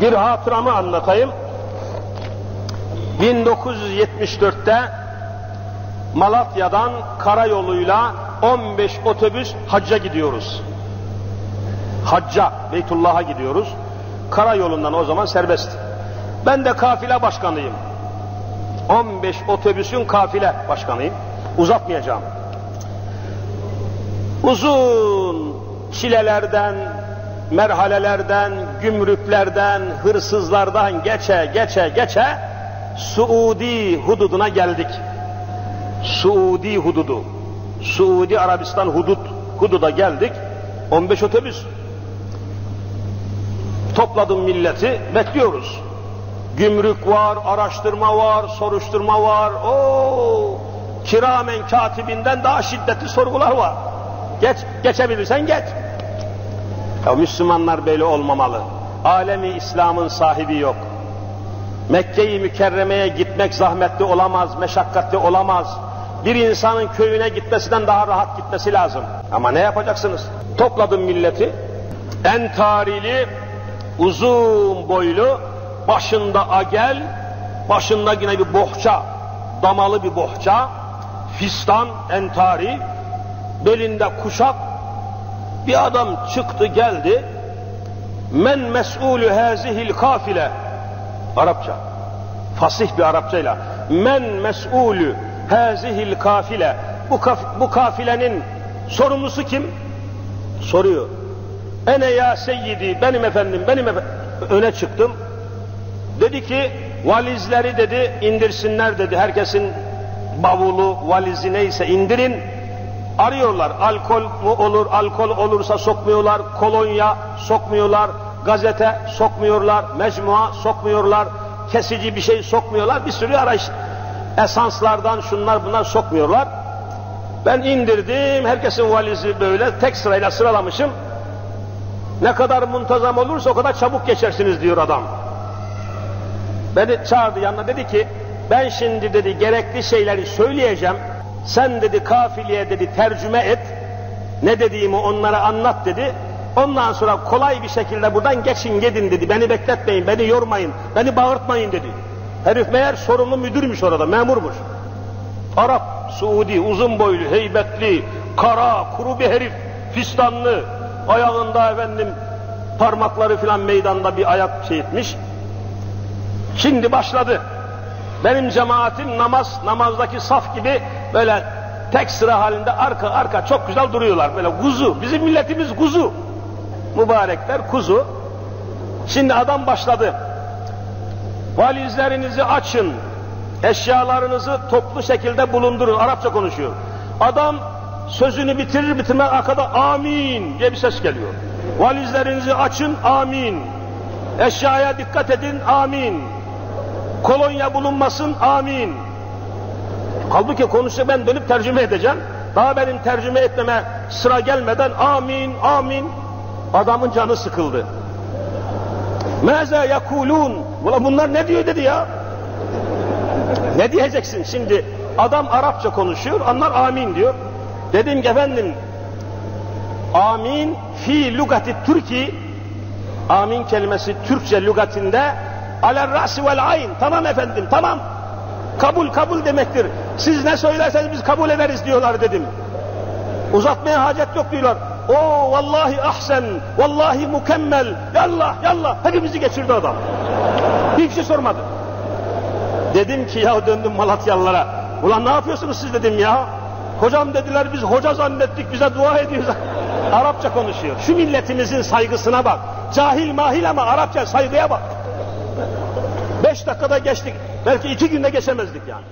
Bir hatıramı anlatayım. 1974'te Malatya'dan karayoluyla 15 otobüs hacca gidiyoruz. Hacca, Beytullah'a gidiyoruz. Karayolundan o zaman serbest. Ben de kafile başkanıyım. 15 otobüsün kafile başkanıyım. Uzatmayacağım. Uzun çilelerden, merhalelerden, gümrüklerden, hırsızlardan geçe geçe geçe Suudi hududuna geldik. Suudi hududu. Suudi Arabistan hudut hududa geldik. 15 otobüs. Topladım milleti, bekliyoruz. Gümrük var, araştırma var, soruşturma var. O kiramen katibinden daha şiddetli sorgular var. Geç, geçebilirsen geç. Ya Müslümanlar böyle olmamalı. Alemi İslam'ın sahibi yok. Mekke-i Mükerreme'ye gitmek zahmetli olamaz, meşakkatli olamaz. Bir insanın köyüne gitmesinden daha rahat gitmesi lazım. Ama ne yapacaksınız? Topladım milleti. En tarili, uzun boylu, başında agel, başında yine bir bohça, damalı bir bohça, fistan, entari, belinde kuşak, bir adam çıktı geldi, men mes'ulü hazihil kafile, Arapça, fasih bir Arapçayla, men mes'ulü hazihil kafile, bu, kaf bu kafilenin sorumlusu kim? Soruyor. Ene ya seyyidi, benim efendim, benim efendim. Öne çıktım. Dedi ki, valizleri dedi, indirsinler dedi. Herkesin bavulu, valizi neyse indirin. Arıyorlar. Alkol mu olur, alkol olursa sokmuyorlar. Kolonya sokmuyorlar. Gazete sokmuyorlar. Mecmua sokmuyorlar. Kesici bir şey sokmuyorlar. Bir sürü arayış. Esanslardan şunlar bunlar sokmuyorlar. Ben indirdim. Herkesin valizi böyle tek sırayla sıralamışım. Ne kadar muntazam olursa o kadar çabuk geçersiniz diyor adam. Beni çağırdı yanına dedi ki ben şimdi dedi gerekli şeyleri söyleyeceğim. Sen dedi kafiliye dedi tercüme et. Ne dediğimi onlara anlat dedi. Ondan sonra kolay bir şekilde buradan geçin gidin dedi. Beni bekletmeyin, beni yormayın, beni bağırtmayın dedi. Herif meğer sorumlu müdürmüş orada, memurmuş. Arap, Suudi, uzun boylu, heybetli, kara, kuru bir herif, fistanlı, ayağında efendim parmakları filan meydanda bir ayak şey etmiş. Şimdi başladı. Benim cemaatim namaz, namazdaki saf gibi böyle tek sıra halinde arka arka çok güzel duruyorlar. Böyle kuzu, bizim milletimiz kuzu. Mübarekler kuzu. Şimdi adam başladı. Valizlerinizi açın, eşyalarınızı toplu şekilde bulundurun. Arapça konuşuyor. Adam sözünü bitirir bitirmez arkada amin diye bir ses geliyor. Valizlerinizi açın amin. Eşyaya dikkat edin amin. Kolonya bulunmasın amin. Halbuki konuşsa ben dönüp tercüme edeceğim. Daha benim tercüme etmeme sıra gelmeden amin amin. Adamın canı sıkıldı. Meze yakulun. Ulan bunlar ne diyor dedi ya. Ne diyeceksin şimdi? Adam Arapça konuşuyor, onlar amin diyor. Dedim ki efendim, amin fi lugati Türki, amin kelimesi Türkçe lügatinde aler rasi vel ayn, tamam efendim, tamam. Kabul, kabul demektir. Siz ne söylerseniz biz kabul ederiz diyorlar dedim. Uzatmaya hacet yok diyorlar. O vallahi ahsen, vallahi mükemmel, yallah yallah, hepimizi geçirdi adam. Hiçbir şey sormadı. Dedim ki ya döndüm Malatyalılara. Ulan ne yapıyorsunuz siz dedim ya. Hocam dediler biz hoca zannettik bize dua ediyoruz. Arapça konuşuyor. Şu milletimizin saygısına bak. Cahil mahil ama Arapça saygıya bak. Dakikada geçtik. Belki iki günde geçemezdik yani.